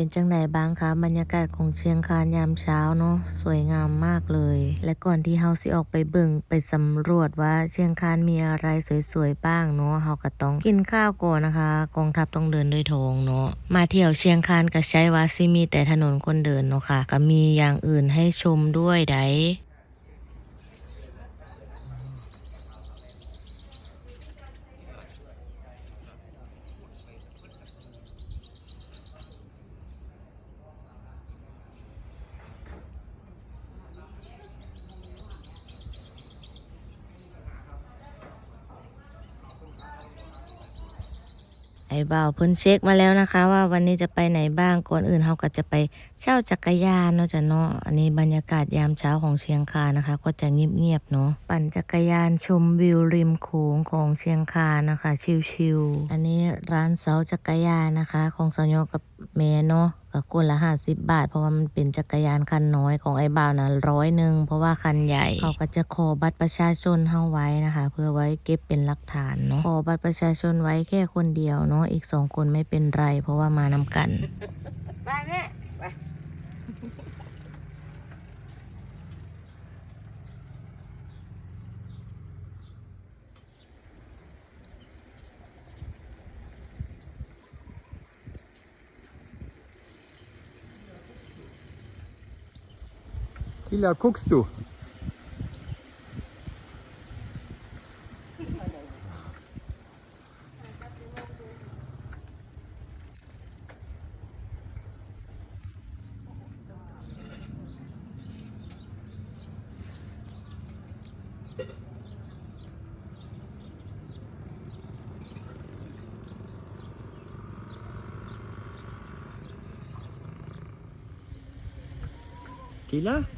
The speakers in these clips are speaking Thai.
เป็นจังไดบ้างคะบรรยากาศของเชียงคานยามเช้าเนาะสวยงามมากเลย และก่อนที่เฮาสิออกไปเบิ่งไปสำรวจว่าเชียงคานมีอะไรสวยๆบ้างเนาะเฮาก็ต้องกินข้าวก่อนนะคะ กองทัพต้องเดินด้วยทงเนาะมาเที่ยวเชียงคานก็ใช้ว่าสิมีแต่ถนนคนเดินเนาะค่ะก็มีอย่างอื่นให้ชมด้วยได ไอ้บ่าเพิ่นเช็คมาแล้วนะคะ ว่าวันนี้จะไปไหนบ้างก่อนอื่นเฮาก็จะไปเช่าจักรยานเนาะจ้ะเนาะอันนี้บรรยากาศยามเช้าของเชียงคานะคะ ก็จะเงียบๆเนาะปั่นจักรยานชมวิวริมโขงของเชียงคานะคะ ชิลๆอันนี้ร้านเสาจักรยานนะคะ ของสาวยอกับ แม่เนาะก็คนละห้าสิบบาท เพราะว่ามันเป็นจักรยานคันน้อยของไอ้บ่าวนะร้อยหนึ่งเพราะว่าคันใหญ่เขาก็จะขอบัตรประชาชนเฮาไว้นะคะ เพื่อไว้เก็บเป็นหลักฐานเนาะขอบัตรประชาชนไว้แค่คนเดียวเนาะอีกสองคนไม่เป็นไร เพราะว่ามานำกัน Pila, guckst du? Kila?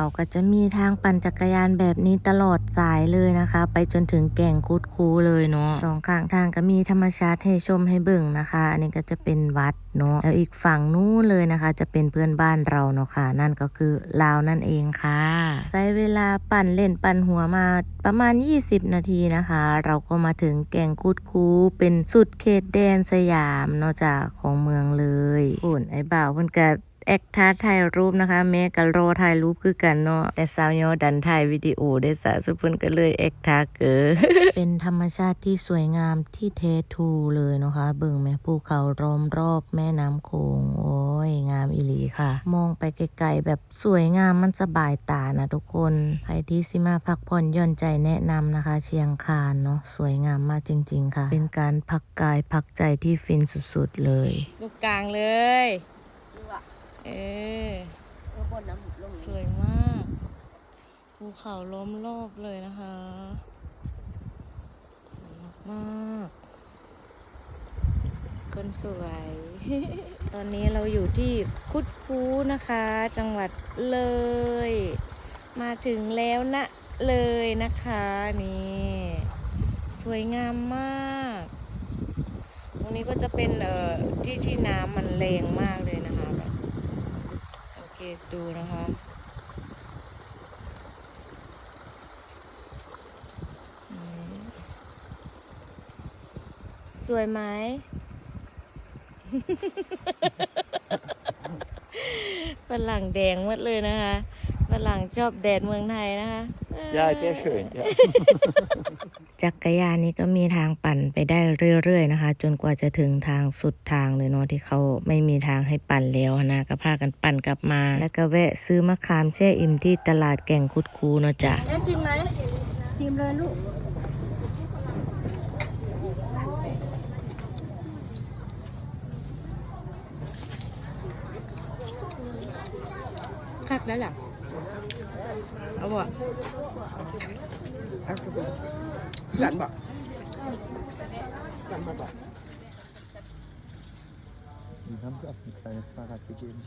เขาก็จะมีทางปั่นจักรยานแบบนี้ตลอดสายเลยนะคะ ไปจนถึงแก่งคุดคูเลยเนาะสองข้างทางก็มีธรรมชาติให้ชมให้เบิ่งนะคะ อันนี้ก็จะเป็นวัดเนาะแล้วอีกฝั่งนู้นเลยนะคะ จะเป็นเพื่อนบ้านเราเนาะค่ะ นั่นก็คือลาวนั่นเองค่ะใช้เวลาปั่นเล่นปั่นหัวมาประมาณ 20 นาทีนะคะ เราก็มาถึงแก่งคุดคูเป็นสุดเขตแดนสยามเนาะจากของเมืองเลยอุ่นไอ้บ่าวเพิ่นก็ แอคท่าถ่ายรูปนะคะ แม่ก็รอถ่ายรูปคือกันเนาะแต่สาวยอดันถ่ายวิดีโอได้สะสุเพิ่นก็เลยแอคท่าเกอเป็นธรรมชาติที่สวยงามที่เททูเลยเนาะคะ เบิ่งแม่ภูเขาล้อมรอบแม่น้ำโขงโอ้ยงามอีหลีค่ะ มองไปไกลๆแบบสวยงามมันสบายตานะทุกคนใครที่สิมาพักผ่อนหย่อนใจแนะนำนะคะ เชียงคานเนาะสวยงามมากจริง ๆ ค่ะ เป็นการพักกายพักใจที่ฟินสุดๆเลย ลูกกลางเลยดูอะ เออ เออบนน้ำลงสวยมาก ภูเขาล้อมรอบเลยนะคะสวยมากๆคนสวย ตอนนี้เราอยู่ที่คุดคูนะคะ จังหวัดเลย มาถึงแล้วนะเลยนะคะนี่ สวยงามมาก ตรงนี้ก็จะเป็นเอ่อที่ที่น้ำมันแรงมากเลยนะคะแบบสัง เกตดูนะคะอืมสวยไหม ฝรั่งแดงหมดเลยนะคะ ฝรั่งชอบแดดเมืองไทยนะคะ Ja, sehr schön. Ja. จักรยานนี้ก็มีทางปั่นไปได้เรื่อยๆนะคะ จนกว่าจะถึงทางสุดทางเลยเนาะที่เขาไม่มีทางให้ปั่นแล้วนะก็พากันปั่นกลับมา แล้วก็แวะซื้อมะขามแช่อิ่มที่ตลาดแก่งคุดคูเนาะจ้ะแล้วชิมไหมชิมเลยลูกคักแล้วล่ะ เอาบ่ดันบอกดันมาบอก Die haben sie auch ein kleines Fahrrad gegeben.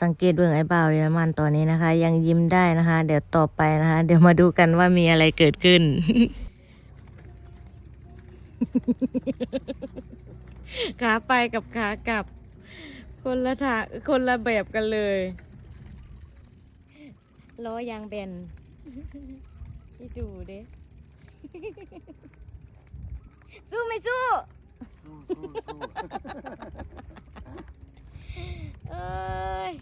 สังเกตเบื้องไอ้บ่าวเยอรมันตอนนี้นะคะ ยังยิ้มได้นะคะ เดี๋ยวต่อไปนะคะ เดี๋ยวมาดูกันว่ามีอะไรเกิดขึ้น ขาไปกับขากลับ คนละทางคนละแบบกันเลยล้อยางแบนที่ดูเด้สู้ไม่สู้เอ้ย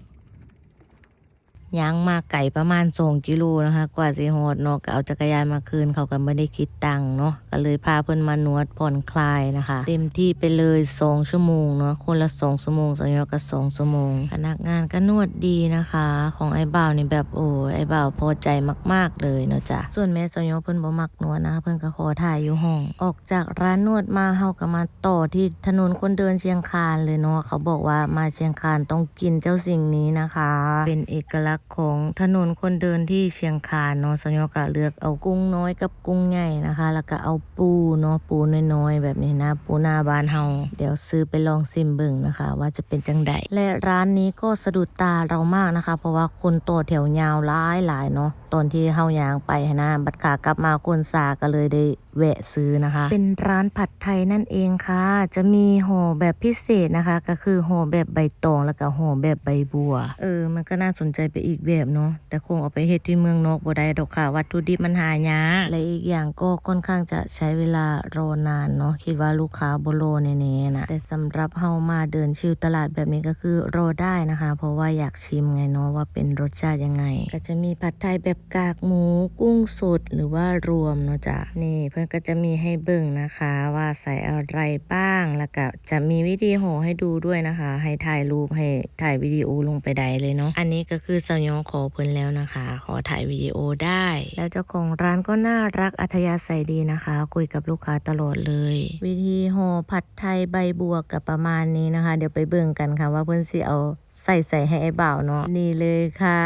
ย่างมาไก่ประมาณสองกิโลนะคะ กว่าสิโหดเนาะก็เอาจักรยานมาคืนเขาก็ไม่ได้คิดตังค์เนาะก็เลยพาเพื่อนมานวดผ่อนคลายนะคะ เต็มที่ไปเลยสองชั่วโมงเนาะคนละสองชั่วโมงสัญญาก็สองชั่วโมง พนักงานก็นวดดีนะคะ ของไอ้บ่าวนี่แบบโอ้ยไอ้บ่าวพอใจมาก ๆเลยเนาะจ้ะส่วนแม่สัญญาเพิ่อนบ่มักนวดนะคะเพิ่อนก็ขอถ่ายอยู่ห้อง ออกจากร้านนวดมาเฮาก็มาต่อที่ถนนคนเดินเชียงคานเลยเนาะเขาบอกว่ามาเชียงคานต้องกินเจ้าสิ่งนี้นะคะ เป็นเอกลักษณ์ของถนนคนเดินที่เชียงคานเนาะสัญญากะเลือกเอากุ้งน้อยกับกุ้งใหญ่นะคะ แล้วก็เอาปูเนาะปูน้อยๆ แบบนี้นะปูหน้าบานเฮาเดี๋ยวซื้อไปลองซิมเบิ่งนะคะ ว่าจะเป็นจังใดและร้านนี้ก็สะดุดตาเรามากนะคะ เพราะว่าคนต่อแถวยาวหลายหลายเนาะตอนที่เฮายางไปนะบัดขากลับมาคนซาก็เลยได้ แวะซื้อนะคะ เป็นร้านผัดไทยนั่นเองค่ะ จะมีห่อแบบพิเศษนะคะ ก็คือห่อแบบใบตองแล้วก็ห่อแบบใบบัว เออ มันก็น่าสนใจไปอีกแบบเนาะแต่คงเอาไปเฮ็ดที่เมืองนอกบ่ได้ดอกค่ะ วัตถุดิบมันหายากและอีกอย่างก็ค่อนข้างจะใช้เวลารอนานเนาะคิดว่าลูกค้าบ่รอแน่ๆนะแต่สำหรับเฮามาเดินชิวตลาดแบบนี้ก็คือรอได้นะคะ เพราะว่าอยากชิมไงเนาะว่าเป็นรสชาติยังไง ก็จะมีผัดไทยแบบกากหมู กุ้งสดหรือว่ารวมเนาะจ้ะนี่เพื่อนก็จะมีให้เบิ่งนะคะ ว่าใส่อะไรบ้าง แล้วก็จะมีวิธีห่อให้ดูด้วยนะคะ ให้ถ่ายรูปให้ถ่ายวิดีโอลงไปได้เลยเนาะ อันนี้ก็คือสัญญาขอเพิ่นแล้วนะคะ ขอถ่ายวิดีโอได้ แล้วเจ้าของร้านก็น่ารักอัธยาศัยดีนะคะ คุยกับลูกค้าตลอดเลย วิธีห่อผัดไทยใบบัวกับประมาณนี้นะคะ เดี๋ยวไปเบิ่งกันค่ะว่าเพิ่นสิเอา ใส่ใส่ให้ไอ้บ่าวเนาะนี่เลยค่ะ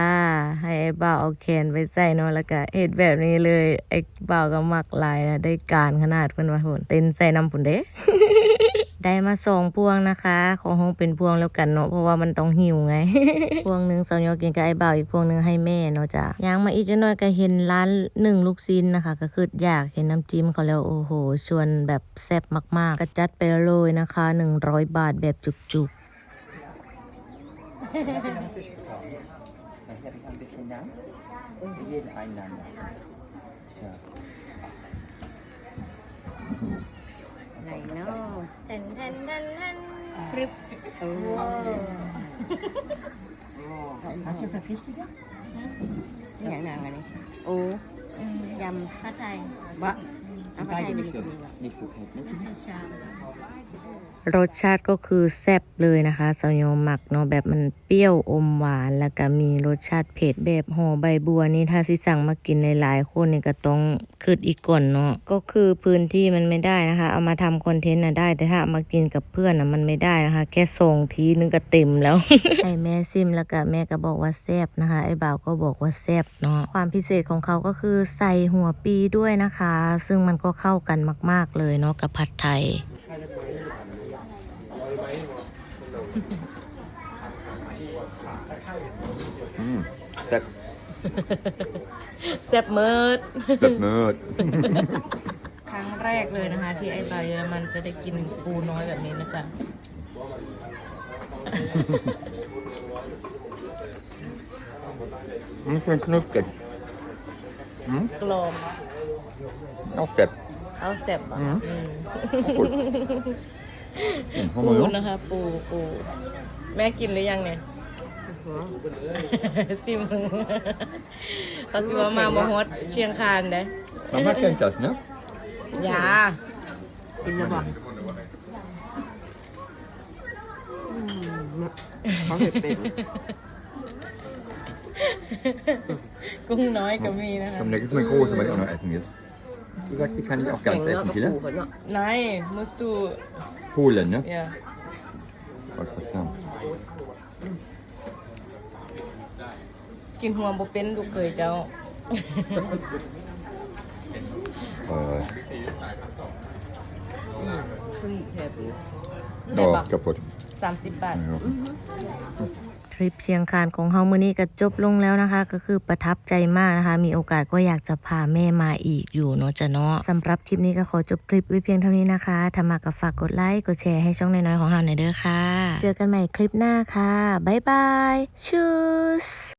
ให้ไอ้บ่าวเอาแขนไปใส่เนาะแล้วก็เฮ็ดแบบนี้เลยไอ้บ่าวก็มักลายนะได้การขนาดเพิ่นว่าโหนเต้นใส่น้ำพุ่นเด้ได้มาสองพวงนะคะของห้องเป็นพวงแล้วกันเนาะเพราะว่ามันต้องหิวไง พวงหนึ่งสองยอกินกับไอ้บ่าวอีกพวงหนึ่งให้แม่เนาะจ้ะย่างมาอีกจะน้อยก็เห็นร้านหนึ่งลูกชิ้นนะคะ ก็คืออยากเห็นน้ำจิ้มเขาแล้วโอ้โห ชวนแบบแซ่บมากๆ ก็จัดไปเลยนะคะ 100 บาทแบบจุกๆ nach Dann hätte ich ein bisschen Dank und wir jeden einander. Ja. ไหนเนาะแทนแทนแทนแทนปรึบโอ้ Hast du Verpflichtungen? อย่างนางอันนี้โอ้ยผัดไทยำบะเอาไปให้ Beide ดู nicht so, nicht so fett, ne? รสชาติก็คือแซ่บเลยนะคะซาโยหมักเนาะแบบมันเปรี้ยวอมหวาน แล้วก็มีรสชาติเผ็ดแบบห่อใบบัวนี่ถ้าสิสั่งมากินหลายๆคนนี่ก็ต้องคืดอีกก่อนเนาะก็คือพื้นที่มันไม่ได้นะคะ เอามาทำคอนเทนต์น่ะได้ แต่ถ้ามากินกับเพื่อนน่ะมันไม่ได้นะคะ แค่ส่งทีนึงก็เต็มแล้วให้แม่ซิมแล้วก็แม่ก็บอกว่าแซ่บนะคะ ไอ้บ่าวก็บอกว่าแซ่บเนาะความพิเศษของเขาก็คือใส่หัวปีด้วยนะคะ ซึ่งมันก็เข้ากันมาก ๆเลยเนาะกับผัดไทย Das, แซ่บเมิด das Mörd. ครั้งแรกเลยนะคะ ที่ไอ้บ่าวเยอรมันจะได้กินปูน้อยแบบนี้นะคะ Hm, schön knusprig. Hm? กลม Auch fett. เอาแซ่บอะอืมอืม Gut. Hm, ปู haben wir noch? นะคะปูปูแม่กินหรือยังเนี่ยซิมเขาสิว่ามาบ่ฮอดเชียงคานเด้ Mama kennt das, ne? ยากินแล้วบอกเขาเห็ดเป็นกุ้งน้อยก็มีนะคะ Komm, da gibt's mal große, was ich auch noch essen jetzt. Du sagst, die kann ich auch แข่ง ganz เนื้อ essen, กับปู Killer? เขาเนาะ Nein, musst du Polen, ne? ja Wollte ich grad sagen. กินหัวบ่เป็นลูกเคยเจ้า Äh, ได้ปะ Ja, kaputt. สามสิบบาท Ja. ลิปเชียงคานของเฮามือนี้ก็จบลงแล้วนะคะ ก็คือประทับใจมากนะคะ มีโอกาสก็อยากจะพาแม่มาอีกอยู่เนาะจะเนาะสำหรับคลิปนี้ก็ขอจบคลิปไว้เพียงเท่านี้นะคะถ้ามาก็ฝากกดไลค์กดแชร์ให้ช่องน้อยๆของเฮาหน่อยเด้อค่ะ เจอกันใหม่คลิปหน้าค่ะบ๊ายบายชูส